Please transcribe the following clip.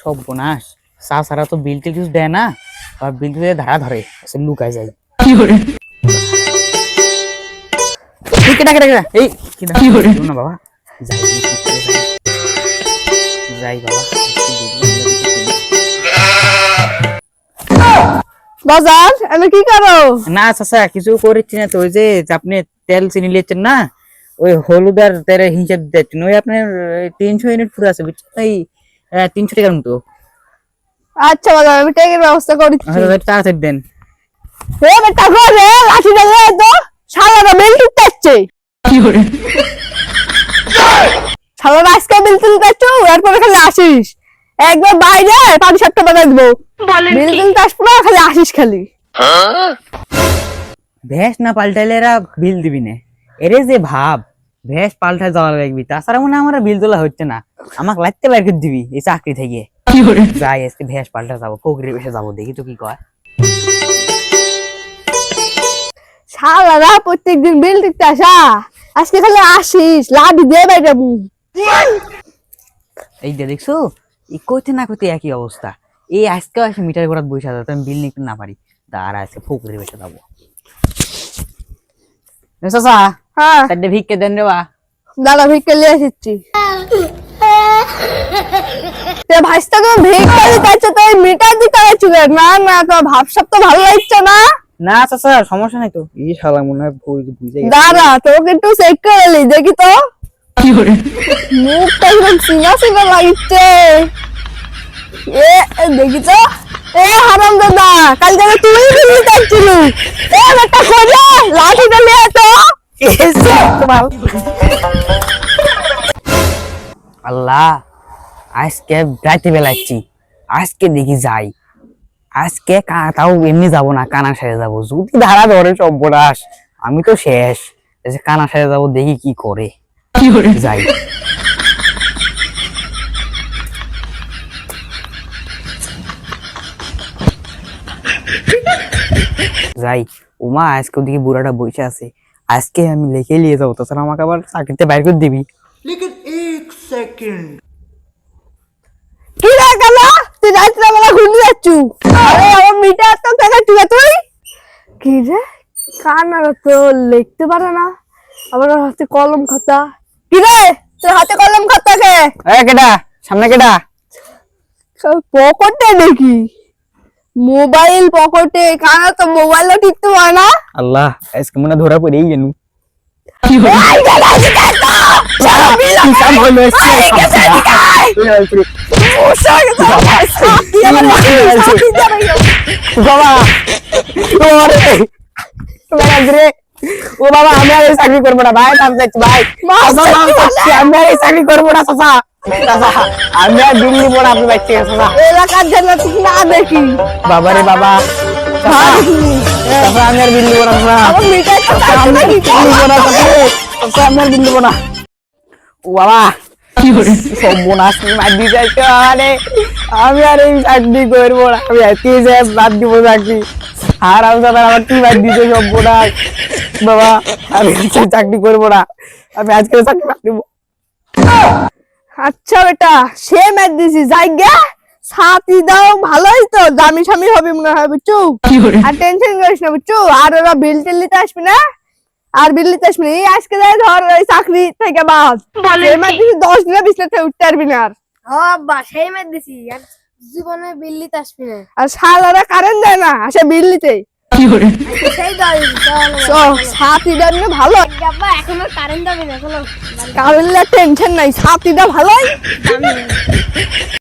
সব বোনাস। চা ছাড়া তো বিল টিল কিছু দেয় না আর বিল দিয়ে ধারা ধরে সে লুকায় যায়। এই কেটা কেটা কেটা এই কেটা। শোনো না বাবা যাই যাই। যাই। বাবা করি। বাজার আমি কি করো? না চাচা কিছু করেছি না তো ওই যে আপনি তেল চিনি লিয়েছেন না ওই হলুদ আর তেলের হিসাব দিচ্ছেন ওই আপনার তিনশো ইউনিট পুরো আছে বুঝছেন? তিনশো টাকার মতো। আচ্ছা বাজার আমি টেকের ব্যবস্থা করেছি আচ্ছা, তাড়াতাড়ি দেন। এ বেটা গো রে লাঠিটা লে তো। শালারা বিল তুলতে আসছে। শালারা আজকে বিল তুলতে আসছো এরপরে খালি আসিস। একবার বাইরে পানি সাতটা বাজার দেবো। বিল তুলতে আসব না খালি আসিস খালি। ভ্যাস না পাল্টাইলে এরা বিল দিবি না। এরে যে ভাব। ভ্যাস পাল্টায় যাওয়া লাগবি তাছাড়া মনে আমার বিল তোলা হচ্ছে না। আমাকে লাগতে বের করে দিবি এই চাকরি থেকে। যাই আজকে ভ্যাস পাল্টা যাব কোকরি বেসে যাব দেখি তো কি কয়। শালারা প্রত্যেকদিন বিল তুলতে আসা। আজকে খালি আসিস লাঠি দিয়ে বাইরে এই যে দেখছ এই কইতে না কইতে একই অবস্থা। এই আজকে আসে মিটার ঘোড়া বসে যাবে আমি বিল নিতে না পারি। তার আজকে ফুকরি বেসে যাব। চাচা হ্যাঁ। ভিক্ষে দেন রে বা দাদা ভিক্ষা নিয়ে এসেছি। তে ভাইস্তা তুমি ভিক্ষা দিতে তো এই মিটার দিতে চাইছো না না তো ভাবসাব তো ভালো লাগছে না। না চাচা সমস্যা নাই তো। এই শালা মনে হয় ভুল বুঝে গেছে। দাদা তোকে একটু চেক করে নি দেখি তো। মুখটা একদম চিনা চিনা লাগছে। এ দেখি তো। এ হারাম দাদা কাল থেকে তুই বিল চাইছিল এ বেটা খোঁজে লাঠিটা নিয়ে তো। আল্লাহ আজকে রাতে বেলাচ্ছি। আজকে দেখি যাই। আজকে তাও এমনি যাব না কানা সেরে যাব। যদি ধারা ধরে সব্যনাশ আমি তো শেষ। কানা সেরে যাব দেখি কি করে? যাই। যাই। উমা আজকে ওদিকে বুড়াটা বসে আছে। আজকে আমি লিখে নিয়ে যাব তাছাড়া আমাকে আবার চাকরিতে বাইর করে দিবি। লেকিন এক সেকেন্ড। কি রে তুই রাত্রে বেলা ঘুম যাচ্ছু? আরে আমার মিটার তো টাকা তুই তুই কি রে? কানার তো? লিখতে পারে না। আবার হাতে কলম খাতা। কি রে? তোর হাতে কলম খাতা কে? এ কেডা? সামনে কেডা? পকেটে দেখি মোবাইল পকেটে কানা তো মোবাইলও টিপতে পারে না। আল্লাহ আজকে মনে ধরা পড়েই গেল। ও বাবা আমি আর চাকরি করব না। ভাই ভাই। আমি আর চাকরি করব না চাচা। আমি আর দিল্লি পড়া আপনি চাচা এলাকার জন্য ঠিক না দেখি। বাবা রে বাবা চাচা, আমি আর দিল্লি পড়া চাইছে আমি? দিল্লি পড়া আমি আর দিল্লি পড়া বাবা সর্বনাশ তুমি মার আরে। আমি আর এই চাকরি করব না। আমি আজকে যে বাদ দিব চাকরি? আর আমি দাদা আমার কি বাদ দিয়েছে সর্বনাশ? বাবা আমি আজকে চাকরি করব না। আমি আজকে চাকরি বাদ দিব। আচ্ছা বেটা সে ম্যাচ দিছি যাই গে সাথী দাও ভালোই তো দামি স্বামী হবে মনে হয় বুঝছ? আর টেনশন করিস না বুঝছ? আর ওরা বিল টিল নিতে আসবে না? আর বিল নিতে আসবে না। এই আজকে যাই ধর ওই চাকরি থেকে বাদ। সে ম্যাচ দিছি দশ দিনে বিছনা থেকে উঠতে পারবি না আর। আব্বা সেই মেয়ে দিছি আর জীবনে বিল্লিতে আসবি না। আর শালারা কারেন্ট দেয় না আসে বিল নিতে ভালো? এখন কারেন্ট টেনশন নাই সাথীটা ভালোই?